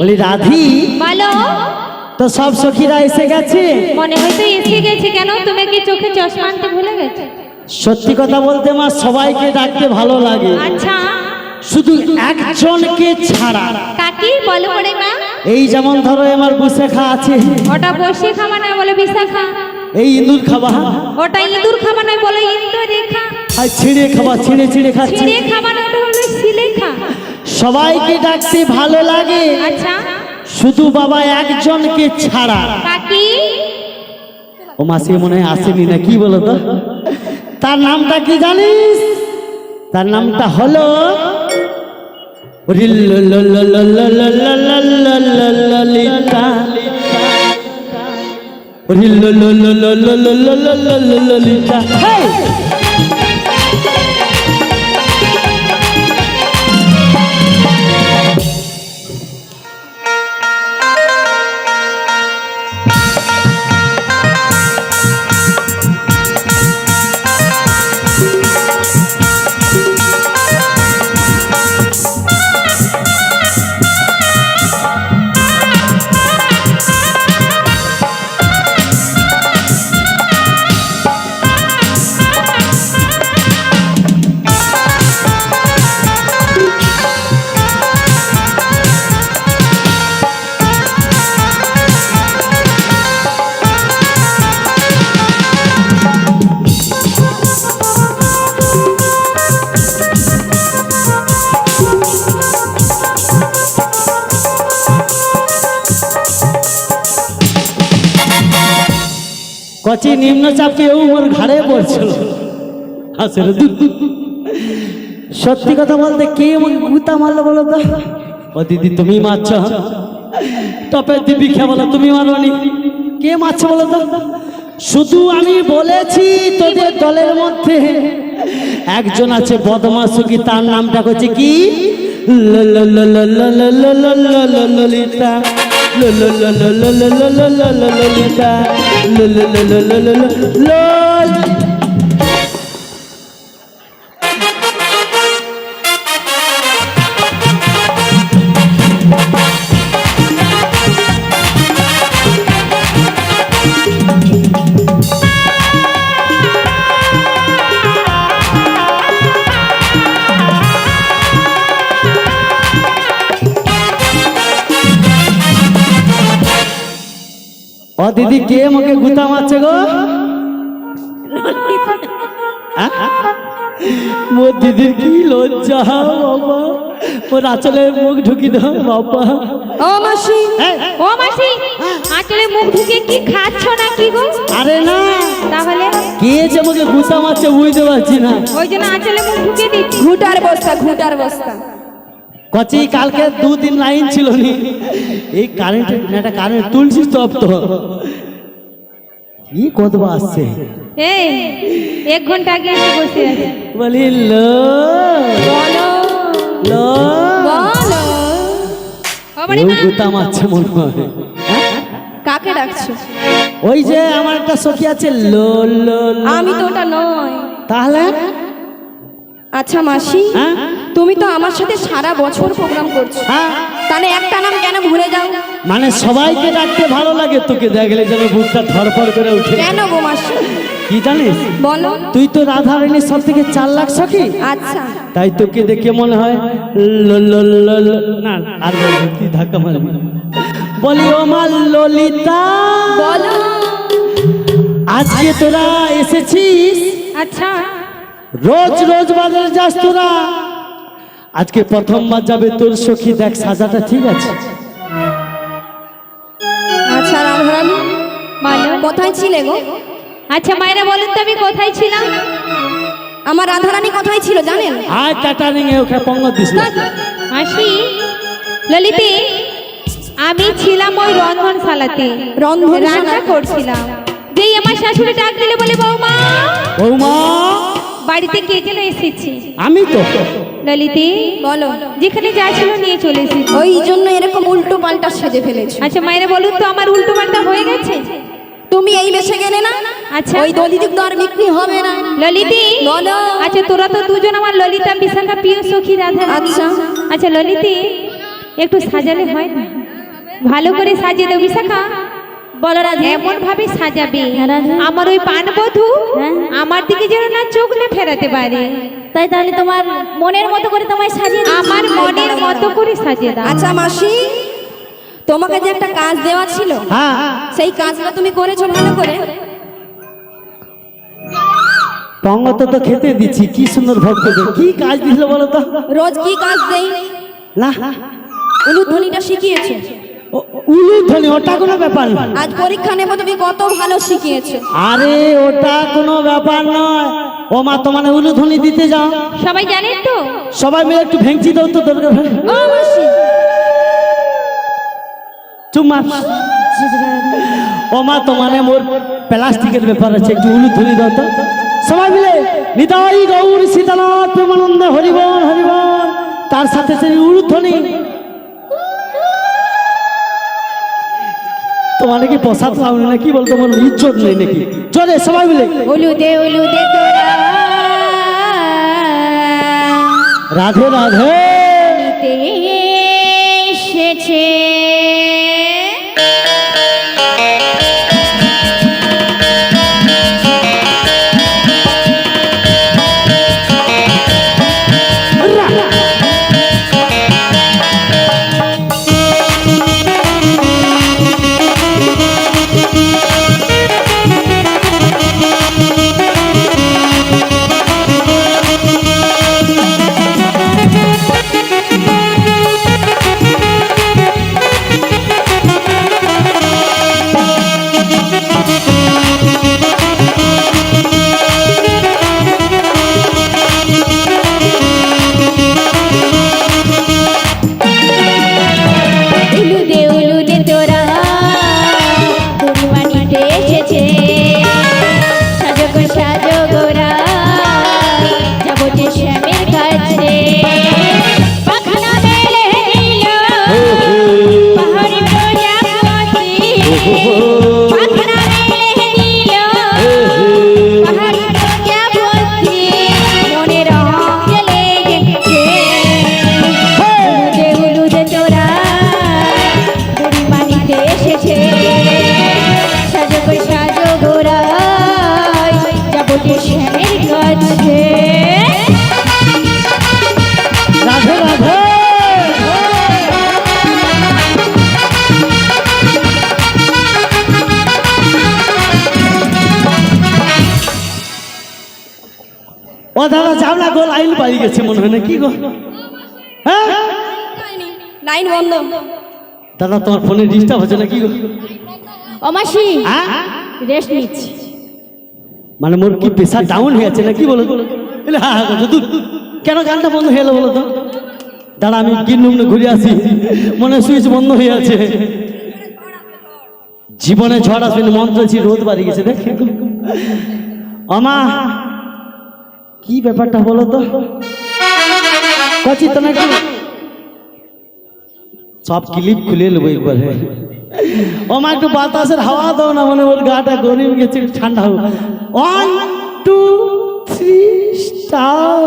বলি রাধি। বলো। তো সব সখীরা এসে গেছে? মনে হয়তো এসে গেছে কেন? তুমি কি চোখে চশমা আনতে ভুলে গেছো? সত্যি কথা বলতে মা সবাইকে ডাকতে ভালো লাগে। আচ্ছা। শুধু একজনকে ছাড়া। কাকি বলো করে মা। এই যেমন ধরো আমার বুসেখা আছে। ওটা বসে খাওয়া নয় বলে বিশাখা। এই ইঁদুর খাবা। ওটা ইঁদুর খাওয়া নয় বলে ইন্দু রেখা আর ছিঁড়ে খাবা ছিঁড়ে ছিঁড়ে খাচ্ছে। ছিঁড়ে খাওয়া নয় ওটা হলো সিলেখা সবাইকে ডাকতে ভালো লাগে। আচ্ছা। শুধু বাবা একজনকে ছাড়া। ও মাসি মনে হয় আসেনি না কি বলো তো? তার নামটা কি জানিস? তার নামটা হলো ললিতা ললিতা হেই! কচি নিম্নচাপ কেউ ওর ঘাড়ে পড়ছিল সত্যি কথা বলতে কে গুতা মারলো বলো তো ও দিদি তুমি মারছ টপের দিদি খে বলো তুমি মারনি কে মারছে বলো তো শুধু আমি বলেছি তোদের দলের মধ্যে একজন আছে বদমাসুকি তার নামটা হচ্ছে কি ল- ললিতা ললিতা কে আমাকে গুতা মারছে গো? মোর দিদির কি লজ্জা বাবা? মোর আচলে মুখ ঢুকি দাও বাবা। ও মাসি ও মাসি আঁচলে মুখ ঢুকে কি খাচ্ছ না কি গো? আরে না। তাহলে? কে যে আমাকে গুতা মারছে বুঝতে পারছি না। ওই জন্য আঁচলে মুখ ঢুকে দিচ্ছি। ঘুটার বস্তা ঘুটার বস্তা। কচি কালকে দুদিন লাইন ছিল নি। এই কারেন্ট না এটা কারেন্ট তুলছিস তো। তো কি কদবা আসছে এই এক ঘণ্টা আগে এসে বসে আছে। বলি লো বলো লো। বলো। মা, গুতা মারছে মনে হয়? কাকে ডাকছো? ওই যে আমার একটা সখী আছে লো লো লো। আমি তো ওটা নয়। তাহলে? আচ্ছা মাসি হ্যাঁ? তুমি তো আমার সাথে সারা বছর প্রোগ্রাম করছ। হ্যাঁ? তাহলে একটা নাম কেন ভুলে যাও? মানে সবাইকে ডাকতে ভালো লাগে তোকে দেখলে যেন বুকটা ধরফর করে উঠে কেন গো মাসি? কি জানিস? বলো। তুই তো রাধা রানীর সব থেকে চার লাখ সখী। আচ্ছা। তাই তোকে দেখে মনে হয় না আর তুই ধাক্কা মারবি বলি ও মা ললিতা। বলো। আজকে তোরা এসেছিস। আচ্ছা। রোজ রোজ বাজারে যাস তোরা। আজকে প্রথমবার যাবে তোর সখী দেখ সাজাটা ঠিক আছে। আচ্ছা রাধারানী কোথায় ছিলে গো? আচ্ছা মায়েরা বলুন তো আমি কোথায় ছিলাম? আমার রাধারানী কোথায় ছিল জানেন? আয় টাটা নিয়ে ওকে পঙ্গ দিস না। মাসি ললিতে আমি ছিলাম ওই রন্ধনশালাতে। রন্ধনশালা? রান্না করছিলাম। যেই আমার শাশুড়ি ডাক দিলে বলে বৌমা বৌমা? বাড়িতে কে যেন এসেছে। আমি তো। ললিতে বলো যেখানে যা ছিল নিয়ে চলে এসেছি। ওই জন্য এরকম উল্টো পাল্টা সেজে ফেলেছো। আচ্ছা মায়েরা বলুন তো আমার উল্টো পাল্টা হয়ে গেছে? তুমি এই বেশে গেলে না? আচ্ছা। ওই দলিদিক তো আর বিক্রি হবে না। ললিতি বলো। আচ্ছা তোরা তো দুজন আমার ললিতা বিশাখা প্রিয় সখী রাধা আচ্ছা। আচ্ছা ললিতে একটু সাজালে হয় না? ভালো করে সাজিয়ে দেবো বিশাখা। বলো রাধে। এমন ভাবে সাজাবে আমার ওই পান বধু হ্যাঁ। আমার দিকে যেন না চোখ না ফেরাতে পারে। তাই তাহলে তোমার মনের মতো করে তোমায় সাজিয়ে। আমার মনের মতো করে সাজিয়ে দাও। আচ্ছা মাসি তোমাকে যে একটা কাজ দেওয়া ছিল হ্যাঁ। সেই কাজটা তুমি করেছ ভালো করে? পঙ্গত তো খেতে দিচ্ছি কি সুন্দর ভক্তদের কি কাজ দিছিল বলো তো? রোজ কি কাজ দেই? না। উলুধ্বনিটা শিখিয়েছো। ও- উলু ওটা কোনো ব্যাপার না। আজ পরীক্ষা নেব তুমি কত ভালো শিখিয়েছো। আরে ওটা কোনো ব্যাপার নয়। ও মা তোমার উলু ধ্বনি দিতে যাও। সবাই জানেন তো? সবাই মিলে একটু ভেঙচি দাও তো দরকার। ও মাসি। চুম্মা ও মা তোমার মোর প্লাস্টিকের ব্যাপার আছে একটু উলু ধ্বনি দাও তো। সবাই মিলে নিতাই গৌর সীতানাথ প্রেমানন্দে হরিবল হরিবল। তার সাথে সেই উলু তোমার কি প্রসাদ খাওনি না কি বলতো আমার ইজ্জত নেই নাকি? চলে সবাই মিলে। উলু দে উলু দে তোরা। রাধে রাধে। এসেছে। ও দাদা যাও না গো লাইন বাড়ি গেছে মনে হয় না কি গো? হ্যাঁ? লাইন বন্ধ দাদা তোমার ফোনে ডিস্টার্ব হচ্ছে না কি গো অমাসি হ্যাঁ? রেস্ট নিচ্ছি। মানে মোর কি প্রেশার ডাউন হয়ে আছে না কি বলো হ্যাঁ হ্যাঁ কেন গানটা বন্ধ হয়ে গেলো বলো তো? দাঁড়া আমি কিনুমনে ঘুরে আসি। মনে সুইচ বন্ধ হয়ে আছে। জীবনে ঝড় আসবে মন্ত্র ছিল রোদ বাড়ি গেছে দেখ। আমা কি ব্যাপারটা বলো তো? কচি তো নাকি সব ক্লিপ খুলে নেব একবারে ও মা, একটু বাতাসের হাওয়া দাও না মানে ওর গাটা গরিব গেছে ঠান্ডা হোক। ওয়ান টু থ্রি স্টার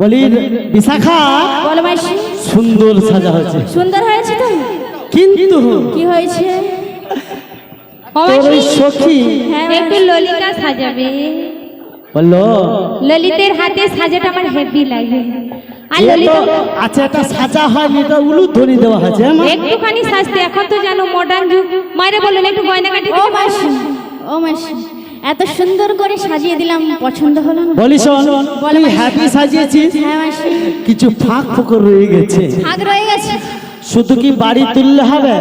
বলি বিশাখা বলো মাসি। সুন্দর সাজা হয়েছে। সুন্দর হয়েছে তো? কিন্তু কি হয়েছে? তোর ওই সখী হ্যাঁ একটু ললিতা সাজাবে। বলল ললিতের হাতে সাজাটা আমার হেভি লাগে। আচ্ছা এটা সাজা হয়নি এটা উলু ধ্বনি দেওয়া হয়েছে হ্যাঁ, একটুখানি সাজতে এখন তো জানো মডার্ন যুগ। মায়েরা বললেন একটু গয়নাগাটি ও মাসি ও মাসি। এত সুন্দর করে সাজিয়ে দিলাম পছন্দ হলো না? বলি শোন তুই হ্যাপি সাজিয়েছিস? হ্যাঁ মাসি। কিছু ফাঁক ফোকর রয়ে গেছে। ভাগ রয়ে গেছে। শুধু কি বাড়ি তুললে হবে?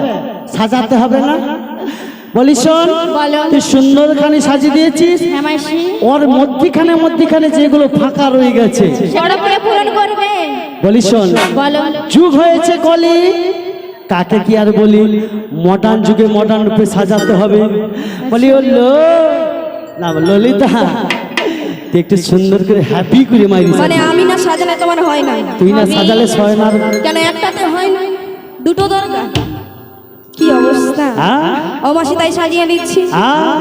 সাজাতে হবে না? বলি। শোন বলো। তুই সুন্দরখানি সাজিয়ে দিয়েছিস? হ্যাঁ ওর মধ্যিখানে মধ্যিখানে যেগুলো ফাঁকা রয়ে গেছে। বলি শোন যুগ হয়েছে কলি কাকে কি আর বলি? মডার্ন যুগে মডার্ন রূপে সাজাতে হবে। বলি ও লো না ললিতা। তুই একটু সুন্দর করে হ্যাপি করে মাইরি মানে আমি না সাজালে তোমার হয় না। তুই না সাজালে সয় না। কেন একটাতে হয় না? দুটো দরকার। কি অবস্থা? হ্যাঁ ও তাই সাজিয়ে হ্যাঁ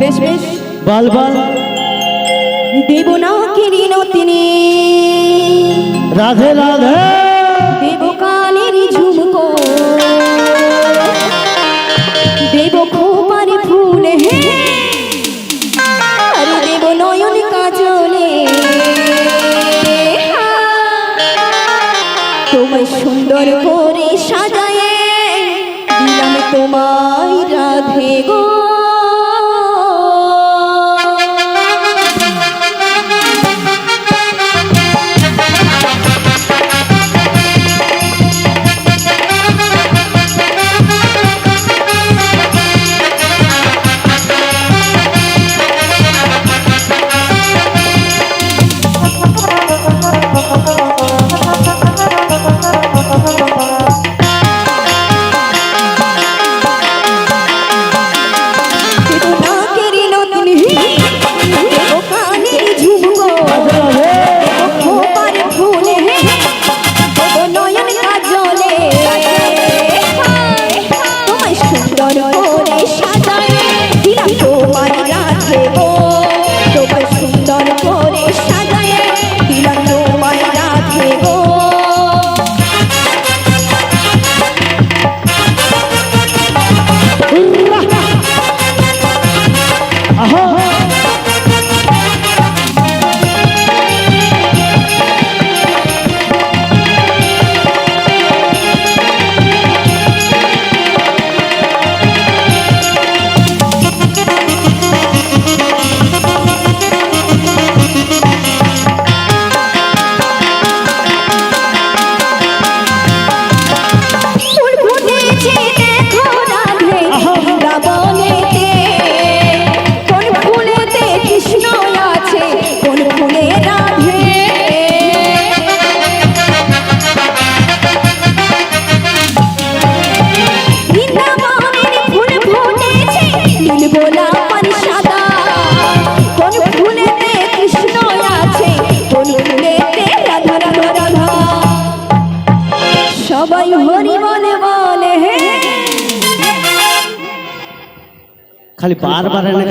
বেশ বেশ। বল বল। দেব না কিরিন তিনি রাধে রাধে।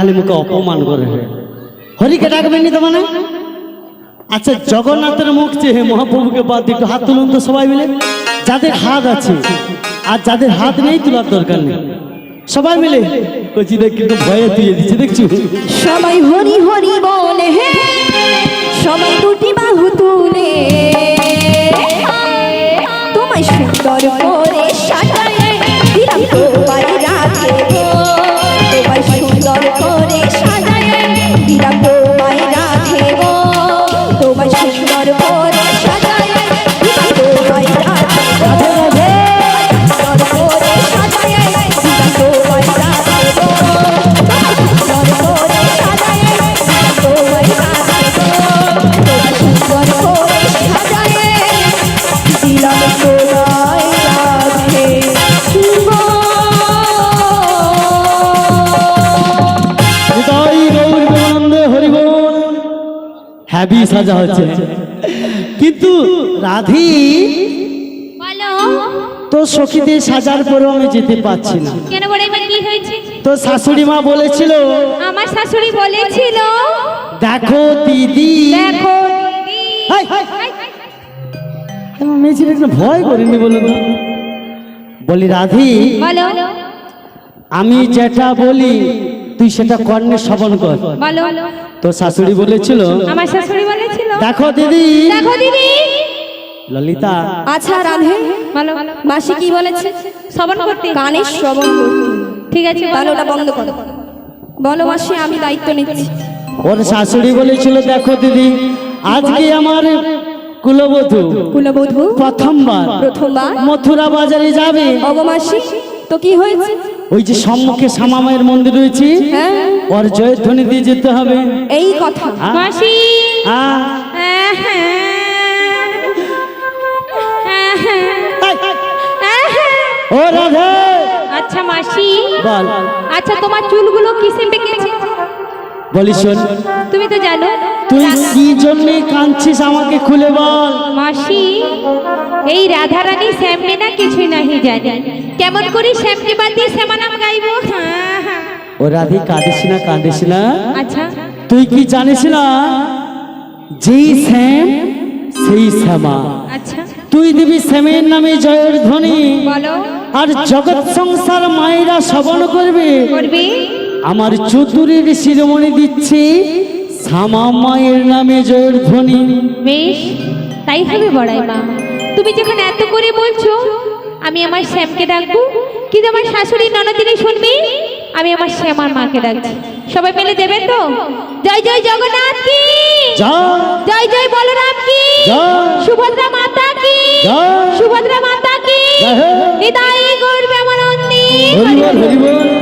খালি মুখে অপমান করে। হরিকে ডাকবেন নি তো মানে? আচ্ছা জগন্নাথের মুখ চেয়ে মহাপ্রভুকে বাদ দিয়ে একটু হাত তুলুন তো সবাই মিলে। যাদের হাত আছে, আর যাদের হাত নেই তোলার দরকার নেই। সবাই মিলে কচি দেখ কিন্তু ভয়ে তুলে দিচ্ছে, দেখছ? সবাই হরি হরি বলে, হে! সবাই দুটি বাহু তুলে তোমায় সুন্দর করে সাজায়ে, দিলাম তোমায় হ্যাপি সাজা হচ্ছে কিন্তু রাধি তো সখীদের সাজার পরেও আমি যেতে পারছি না। কেন বলে এবার কি হয়েছে? তো শাশুড়ি মা বলেছিল আমার শাশুড়ি বলেছিল। দেখো দিদি। দেখো ভয় করিনি বলুন তো? বলি রাধি আমি যেটা বলি তুই সেটা কর্ণে শ্রবণ কর। তো শাশুড়ি বলেছিল আমার শাশুড়ি বলেছিল। দেখো দিদি। দেখো দিদি। ললিতা। আচ্ছা রাধে। মাসি কি বলেছে? শ্রবণ করতে। কানে শ্রবণ করতে। ঠিক আছে তাহলে ওটা বন্ধ করো। বলো মাসি আমি দায়িত্ব নিচ্ছি। ওর শাশুড়ি বলেছিল দেখো দিদি আজকে আমার কুলবধূ কুলবধূ প্রথমবার প্রথমবার মথুরা বাজারে যাবে। অবমাসি তো কি হয়েছে? ওই যে সম্মুখে শ্যামামায়ের মন্দির রয়েছে হ্যাঁ। ওর জয়ধ্বনি দিয়ে যেতে হবে। এই কথা। মাসি। হ্যাঁ, হ্যাঁ। এই। ও রাধে। আচ্ছা মাসি। বল। আচ্ছা তোমার চুলগুলো কিসে পেকেছে বলি শোন। তুমি তো জানো তুই রাধা- কি জন্য কাঁদছিস আমাকে খুলে বল? মাসি এই রাধারানী শ্যামকে না কিছুই নাহি জানি। কেমন করে শ্যামকে বাদ দিয়ে শ্যামা নাম গাইবো। ও রাধে কাঁদিস না কাঁদিস না। আচ্ছা। তুই কি জানিস না যেই শ্যাম সেই শ্যামা। আচ্ছা। তুই দিবি শ্যামের নামে জয়ের ধ্বনি। বলো। আর জগৎ সংসার মায়েরা শ্রবণ করবে। করবে? আমার চতুরীর শিরোমণি দিচ্ছে। শ্যামা মায়ের নামে জোর ধ্বনি। বেশ তাই হবে বড়াই মা। তুমি যখন এত করে বলছো আমি আমার শ্যামকে ডাকবো কিন্তু আমার শাশুড়ি ননদিনী শুনবি আমি আমার শ্যামার মাকে ডাকছি। সবাই মিলে দেবেন তো? জয় জয় জগন্নাথ কি? জয়। জয় বলরাম কি? সুভদ্রা মাতা কি? সুভদ্রা মাতা কি? গর্বে আমার অন্দি হরি বল হরি বল।